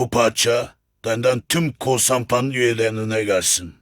Bu parça benden tüm Kosampan üyelerine gelsin.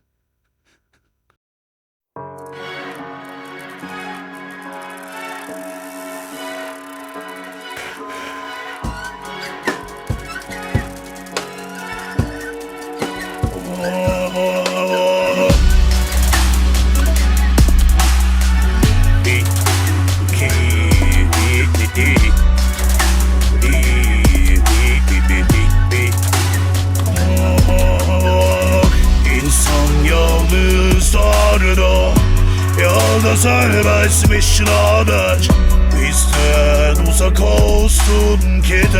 Yalnızlarına Yalnız serbestmiş nadir Bizden uzak olsun keder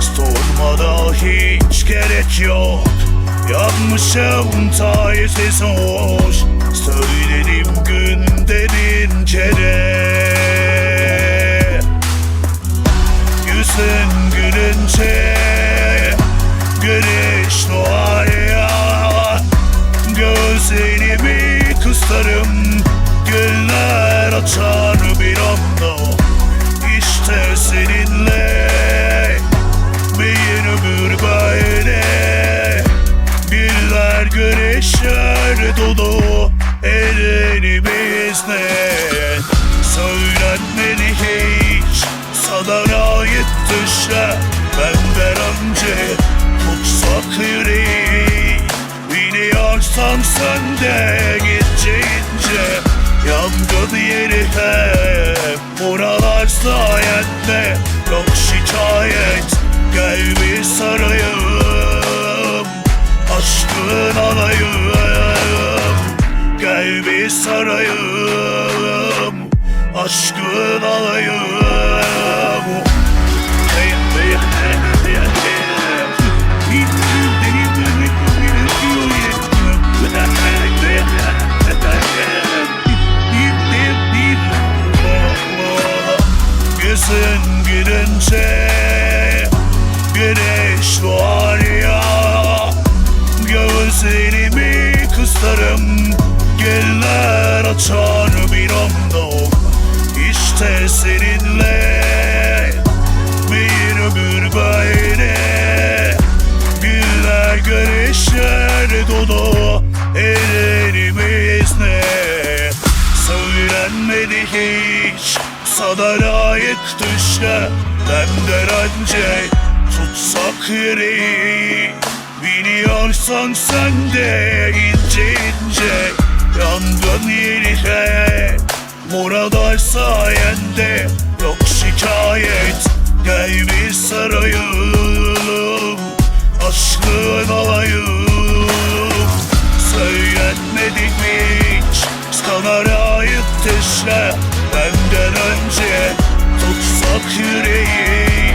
Sormada hiç gerek yok. Yanmışım taifsiz hoş Söyledim günderin kere Kısarım Güller açar bir anda. İşte seninle Bir ömür böyle. Güller güneşler dolu Ellerimizle Söylenmedi hiç Sana ait düşler Biliyorsan sen de gitçe ince Yangın yeri hep Buralar sayende. Yok şikayet Gel bir sarayım. Aşkın alayım. Gel bir sarayım. Aşkın alayım Gözün gülünce Güneş doğar ya. Gözlerimi kısarım Güller açar bir anda. İşte seninle Bir ömür böyle. Güller güneşler dolu Ellerimizle Söylenmedi hiç Sana layık düşler Benden önce Tutsak yüreği. Biliyorsan sen de ince ince Yangın yeri hep Burada sayende Yok şikayet. Gel bir sarayım Aşkın alayım Söylenmedik mi hiç? Sana layık düşler Benden önce Tutsak yüreği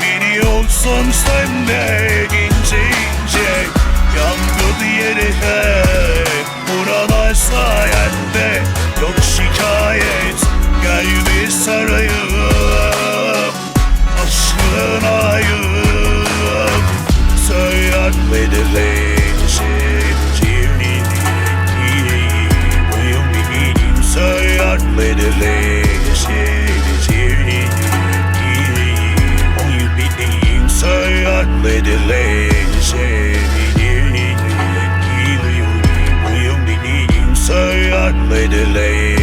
Biliyorsan sen de ince ince Yangın yeri hep Buralar sayende Say